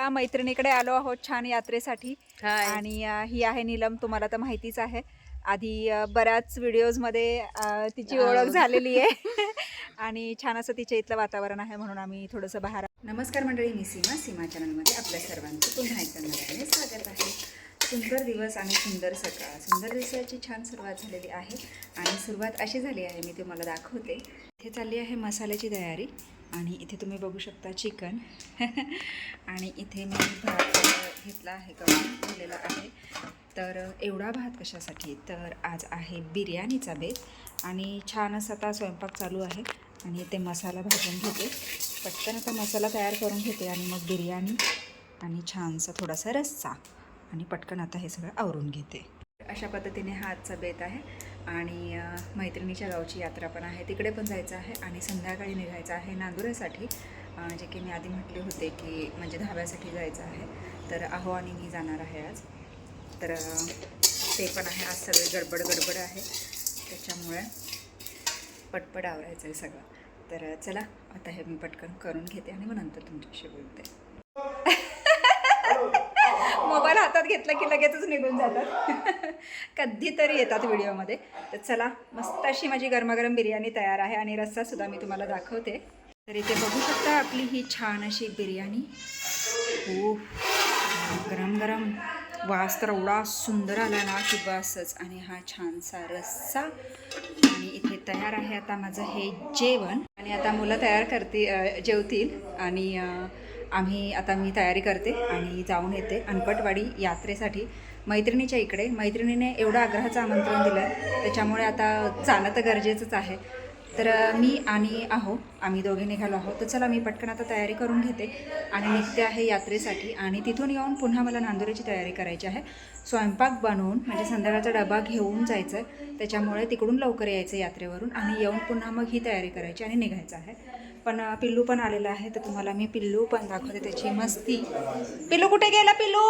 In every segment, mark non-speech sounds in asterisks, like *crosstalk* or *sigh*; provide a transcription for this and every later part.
चला मैत्रिणीकडे आलो आहोत छान यात्रेसाठी. आणि ही आहे नीलम तुम्हाला तर माहितीच आहे. आधी बऱ्याच व्हिडिओजमध्ये तिची. ओळख झालेली आहे. *laughs* आणि छान असं तिच्या इथलं वातावरण आहे म्हणून आम्ही थोडंसं बाहेर नमस्कार मंडळी मी सीमा सीमा चॅनलमध्ये आपल्या सर्वांचं पुन्हा एकदा नव्याने स्वागत आहे. सुंदर दिवस आणि सुंदर सकाळ. सुंदर दिवसाची छान सुरुवात झालेली आहे आणि सुरुवात अशी झाली आहे मी तुम्हाला दाखवते. इथे चालली आहे मसाल्याची तयारी. आणि इथे तुम्ही बघू शकता चिकन. *laughs* आणि इथे मी भात घेतला आहे करून दिलेला आहे. तर एवढा भात कशासाठी? तर आज आहे बिर्याणीचा बेत. आणि छान असा आता स्वयंपाक चालू आहे. आणि ते मसाला भाजून घेते. पटकन आता मसाला तयार करून घेते आणि मग बिर्याणी आणि छानसा थोडासा रस्सा. आणि पटकन आता हे सगळं आवरून घेते. अशा पद्धतीने हा आजचा बेत आहे. आणि मैत्रिणीच्या गावची यात्रा पण आहे. तिकडे पण जायचं आहे आणि संध्याकाळी निघायचं आहे नांदुऱ्यासाठी जे की मी आधी म्हटले होते की म्हणजे धाब्यासाठी जायचं आहे. तर अहो आणि मी जाणार आहे आज. तर ते पण आहे. आज सगळे गडबड गडबड आहे. त्याच्यामुळे पटपट आवरायचं आहे सगळं. तर चला आता हे मी पटकन करून घेते आणि मग नंतर तुमच्याशी बोलते. हातात घेतला की लगेचच निघून जातात. *laughs* कधीतरी येतात व्हिडिओमध्ये. तर चला मस्त अशी माझी गरमागरम बिर्याणी तयार आहे आणि रस्सासुद्धा मी तुम्हाला दाखवते. तर इथे बघू शकता आपली ही छान अशी बिर्याणी. हो गरम गरम. वास तर एवढा सुंदर आला ना की बसच. आणि हा छानसा रस्सा. आणि इथे तयार आहे आता माझं हे जेवण. आणि आता मुलं तयार करते जेवतील. आणि आम्ही आता मी तयारी करते आणि जाऊन येते अनपटवाडी यात्रेसाठी मैत्रिणीच्या इकडे. मैत्रिणीने एवढं आग्रहाचं आमंत्रण दिलं आहे त्याच्यामुळे आता जाणं तर गरजेचंच आहे. तर मी आणि आहो आम्ही दोघे निघालो आहोत. तर चला मी पटकन आता तयारी करून घेते आणि निघते आहे यात्रेसाठी. आणि तिथून येऊन पुन्हा मला नांदुऱ्याची तयारी करायची आहे. स्वयंपाक बनवून म्हणजे संध्याकाळचा डबा घेऊन जायचं आहे त्याच्यामुळे तिकडून लवकर यायचं यात्रेवरून आणि येऊन पुन्हा मग ही तयारी करायची आणि निघायचं आहे. पण पिल्लू पण आलेलं आहे तर तुम्हाला मी पिल्लू पण दाखवते त्याची मस्ती. पिल्लू कुठे गेला पिल्लू?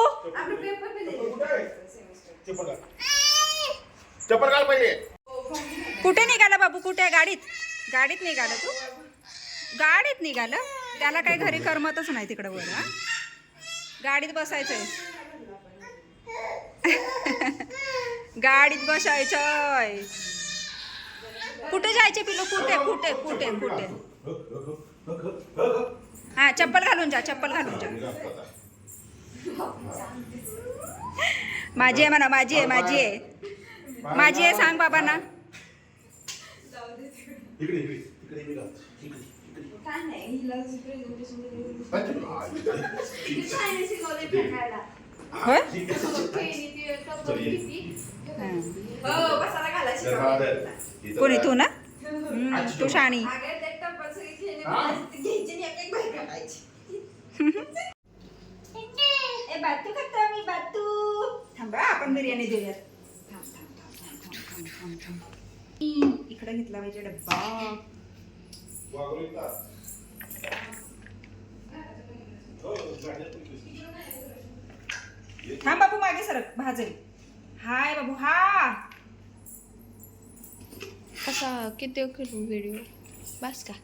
कुठे निघाला बाबू कुठे? गाडीत. गाडीत निघाला तू? गाडीत निघालं? त्याला काही घरी करमतच नाही तिकडं वर गाडीत बसायचंय. *laughs* गाडीत बसायचंय. कुठे जायचे पिलो कुठे कुठे कुठे कुठे? हा चप्पल घालून जा चप्पल घालून जा. माझी आहे म्हणा माझी आहे माझी आहे. माझी आहे सांग बाबांना. होय? तर हा कोणी. तू ना? तू शाणी. बातू करतो मी बातू थांबा आपण बिर्याणी देऊयात इकडे घेतला पाहिजे डब्बा वागरू थांब बाबू मागे सरक भाजेल हाय. बाबू हा कसा किती व्हिडिओ बस का?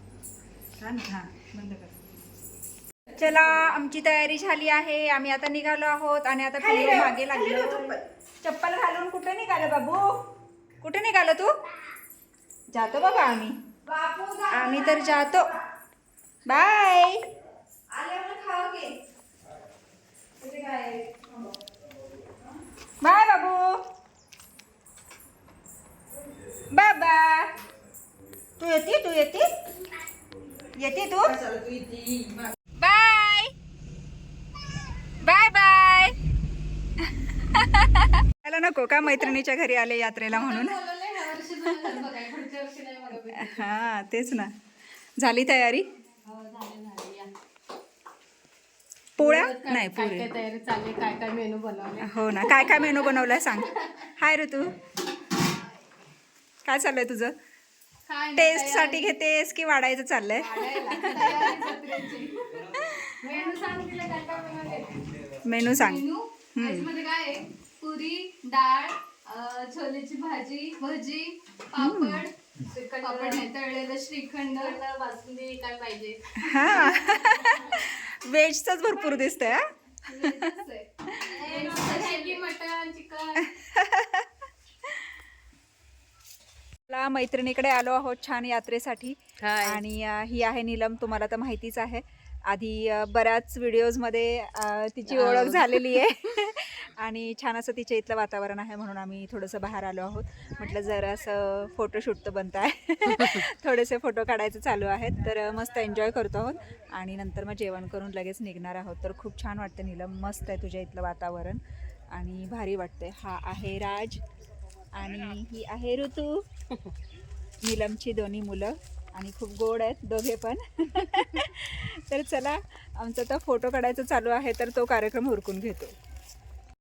चला आमची तयारी झाली आहे. आम्ही आता निघालो आहोत आणि आता पिल्लू मागे लागलो चप्पल. घालून कुठे निघालो बाबू? कुठे निघालो तू? जातो बाबा आम्ही. आम्ही तर जातो. बाय. बाय बाबू. बाबा तू येते तू येते? येते तू? बाय. Bye bye. त्याला नको का? मैत्रिणीच्या घरी आले यात्रेला म्हणून. हा तेच ना. झाली तयारी? पोळ्या? नाही काय तयारी चालली काय काय मेनू बनवले? हो ना. काय काय मेनू बनवलाय सांग. हाय ऋतू. काय चाललंय तुझं? टेस्टसाठी घेतेस की वाढायचं चाललंय? मेनू सांग काय पुरी डाळ छोलेची भाजी भजी पापड पापड नाही तळलेलं श्रीखंड. बासुंदी काय पाहिजे हा. व्हेजचंच भरपूर दिसतंय हा? *laughs* Mutton chicken. *laughs* ला मैत्रिणीकडे आलो आहोत छान यात्रेसाठी. आणि ही आहे नीलम तुम्हाला तर माहितीच आहे. आधी बऱ्याच व्हिडिओजमध्ये अ, तिची ओळख *laughs* झालेली आहे. आणि छान असं तिच्या इथलं वातावरण आहे म्हणून आम्ही थोडंसं बाहेर आलो आहोत. म्हटलं जरा असं फोटोशूट तर बनत आहे. *laughs* थोडेसे फोटो काढायचे चालू आहेत. तर मस्त एन्जॉय करतो आहोत. आणि नंतर मग जेवण करून लगेच निघणार आहोत. तर खूप छान वाटतं नीलम. मस्त आहे तुझ्या इथलं वातावरण. आणि भारी वाटते हा आहे राज. आणि ही आहे ऋतू. नीलमची दोन्ही मुलं. आणि खूप गोड आहेत दोघे पण. तर चला आमचा तर फोटो काढायचा चालू आहे तर तो कार्यक्रम उरकून घेतो.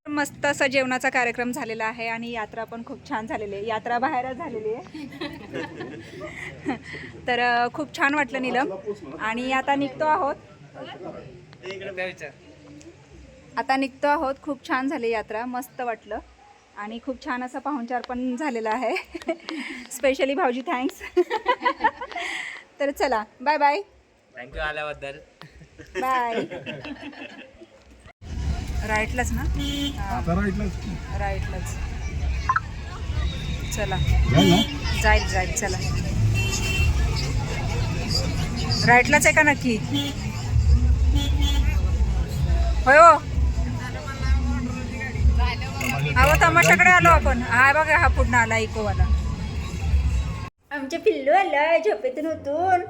मस्त असा जेवणाचा कार्यक्रम झालेला आहे आणि यात्रा पण खूप छान झालेली आहे. यात्रा बाहेरच झालेली आहे. तर खूप छान वाटलं नीलम. आणि आता निघतो आहोत. आता निघतो आहोत. खूप छान झाली यात्रा. मस्त वाटलं. आणि खूप छान असा पाहुणचार पण झालेला आहे. स्पेशली भाऊजी थँक्स तर चला बाय बाय थँक्यू आल्याबद्दल. बाय राईटलाच ना? हा, राईटलाच चला. जाईल जाईल चला. राईटलाच आहे का नक्की? होय हो. अहो तमाशाकडे आलो आपण. हा बघा हा पुढनं आला इकोवाला. आमच्या पिल्लू आला झोपेतून उठून.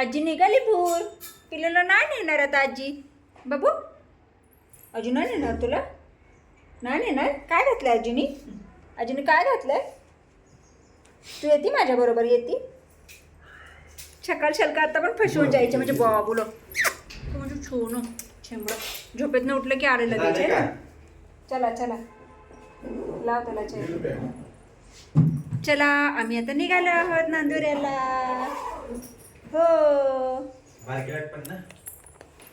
आजी निघाली भूर. पिल्लूला नाही नेणार आता आजी. बाबू अजून नाही नेणार तुला? नाही नेणार? काय घातलं आजीनी? आजीने काय घातलंय? तू येते माझ्याबरोबर येते? सकाळ शलका आता पण फसवून जायचे म्हणजे बाबूला. तू म्हणजे छोन शेंबड झोपेतनं उठलं की आलेलं त्याचे ना? चला चला. लाव त्याला चेन चला आम्ही आता निघालो आहोत नांदुऱ्याला. हो.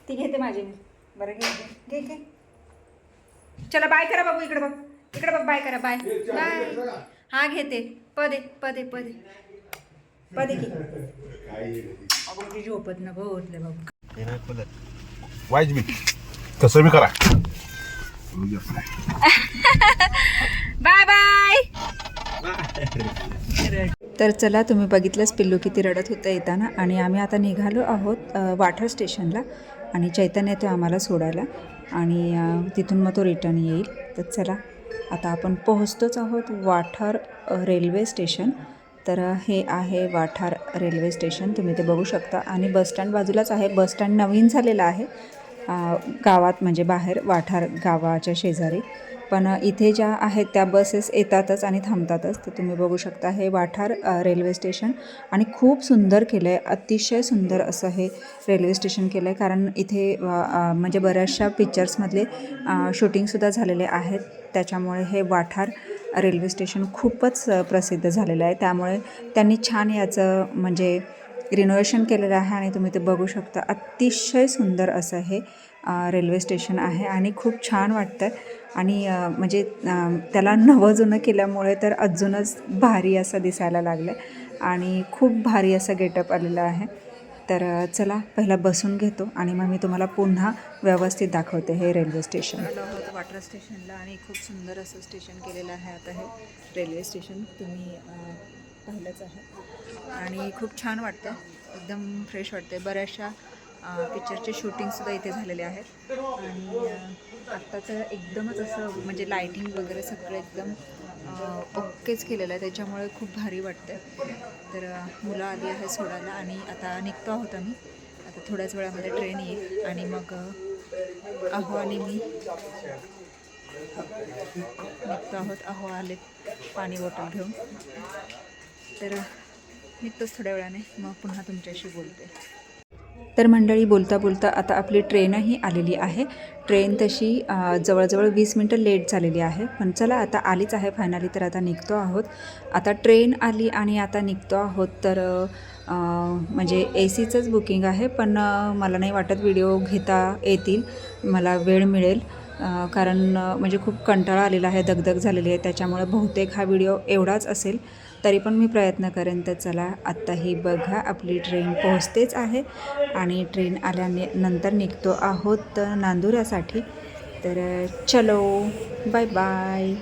ती घेते माझी. मी बरं घे घे घे घे. चला बाय करा बाबू इकडे बघ. इकडे बघ बाय करा बाय. बाय. हा घेते. पदे पदे पदे. पदे तुझी झोपत न बाबू. वाईज बी. तसं बी करा. Bye bye. तर चला तुम्ही बघितलंच पिल्लू किती रडत होतं येताना. आणि आम्ही आता निघालो आहोत वाठार स्टेशनला. आणि चैतन्य तो आम्हाला सोडायला. आणि तिथून मग तो रिटर्न येईल. तर चला आता आपण पोहोचतोच आहोत वाठार रेल्वे स्टेशन. तर हे आहे वाठार रेल्वे स्टेशन. तुम्ही ते बघू शकता. आणि बसस्टँड बाजूलाच आहे. बसस्टँड नवीन झालेलं आहे. गावात म्हणजे बाहेर वाठार गावाच्या शेजारी. पण इथे ज्या आहेत त्या बसेस येतातच आणि थांबतातच. तर तुम्ही बघू शकता हे वाठार रेल्वे स्टेशन आणि खूप सुंदर केलं आहे अतिशय सुंदर असं हे रेल्वे स्टेशन केलं आहे कारण इथे म्हणजे बऱ्याचशा पिक्चर्समधले शूटिंगसुद्धा झालेले आहेत. त्याच्यामुळे हे वाठार रेल्वे स्टेशन खूपच प्रसिद्ध झालेलं आहे. त्यामुळे त्यांनी छान याचं म्हणजे रिनोव्हेशन केलेलं आहे आणि तुम्ही ते बघू शकता. अतिशय सुंदर असं हे रेल्वे स्टेशन आहे आणि खूप छान वाटतं आणि म्हणजे त्याला नवं जुनं केल्यामुळे तर अजूनच भारी असं दिसायला लागलं आणि खूप भारी असं गेटअप आलेलं आहे. तर चला पहिला बसून घेतो आणि मग मी तुम्हाला पुन्हा व्यवस्थित दाखवते हे रेल्वे स्टेशन. आलो वाटर स्टेशनला आणि खूप सुंदर असं स्टेशन केलेलं आहे आता हे रेल्वे स्टेशन. तुम्ही पाहिलंच आहे. आणि खूप छान वाटतं एकदम फ्रेश वाटते बऱ्याचशा पिक्चरचे शूटिंगसुद्धा इथे झालेले आहेत. आणि आत्ताचं एकदमच असं म्हणजे लाईटिंग वगैरे सगळं एकदम अ, ओकेच केलेलं आहे. त्याच्यामुळे खूप भारी वाटतं तर मुलं आली आहे सोडायला आणि आता निघतो आहोत आम्ही. आता थोड्याच वेळामध्ये ट्रेन येईल. आणि मग अहो आणि मी. निघतो आहोत. अहो आले पाणी बॉटल घेऊन. तर निघतोच थोड्या वेळाने. मग पुन्हा तुमच्याशी बोलते. तर मंडळी बोलता बोलता आता आपली ट्रेनही आलेली आहे. ट्रेन तशी जवळजवळ वीस मिनटं लेट झालेली आहे. पण चला आता आलीच आहे फायनली तर आता निघतो आहोत. आता ट्रेन आली आणि आता निघतो आहोत तर म्हणजे ए सीचंच बुकिंग आहे. पण मला नाही वाटत व्हिडिओ घेता येतील. मला वेळ मिळेल. कारण म्हणजे खूप कंटाळा आलेला आहे दगदग झालेली आहे. त्याच्यामुळे बहुतेक हा व्हिडिओ एवढाच असेल. तरी पण मी प्रयत्न करेन तर चला आत्ताही बघा आपली ट्रेन पोहोचतेच आहे आणि ट्रेन आल्याने नंतर निघतो आहोत नांदुऱ्यासाठी. तर चलो बाय बाय